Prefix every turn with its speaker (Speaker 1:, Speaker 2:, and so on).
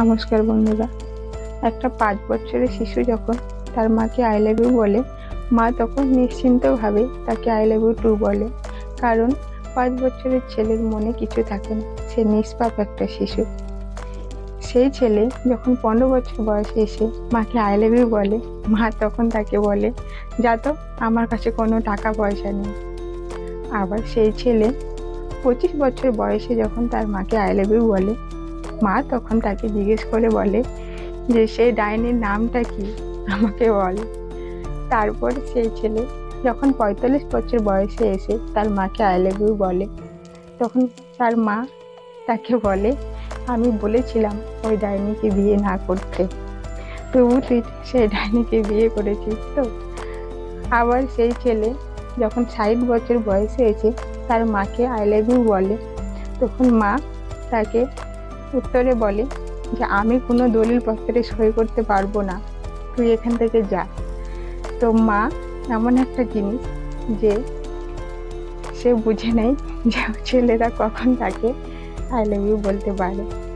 Speaker 1: নমস্কার বন্ধুরা। একটা পাঁচ বছরের শিশু যখন তার মাকে আই লাভ ইউ বলে, মা তখন নিশ্চিন্তভাবে তাকে আই লাভ ইউ টু বলে। কারণ পাঁচ বছরের ছেলের মনে কিছু থাকে না, সে নিষ্পাপ একটা শিশু। সেই ছেলে যখন পনেরো বছর বয়সে এসে মাকে আই লাভ ইউ বলে, মা তখন তাকে বলে, যা তো, আমার কাছে কোনো টাকা পয়সা নেই। আবার সেই ছেলে পঁচিশ বছর বয়সে যখন তার মাকে আই লাভ ইউ বলে মা তখন তাকে জিজ্ঞেস করে বলে যে, সেই ডাইনির নামটা কি? আমাকে বল। তারপর সেই ছেলে যখন পঁয়তাল্লিশ বছর বয়সে এসে তার মাকে আই বলে, তখন তার মা তাকে বলে, আমি বলেছিলাম ওই ডাইনিকে বিয়ে না করতে। তবু তুই সেই ডাইনিকে বিয়ে করেছিস তো? আবার সেই ছেলে যখন ষাট বছর বয়সে এসে তার মাকে আই বলে, তখন মা তাকে উত্তরে বলে যে, আমি কোনো দলিল পত্রে সই করতে পারব না। তুই এখান থেকে যা। তো মা এমন একটা জিনিস যে, সে বুঝে নেয় যে, ছেলেরা কখন তাকে আই লাভ ইউ বলতে পারে।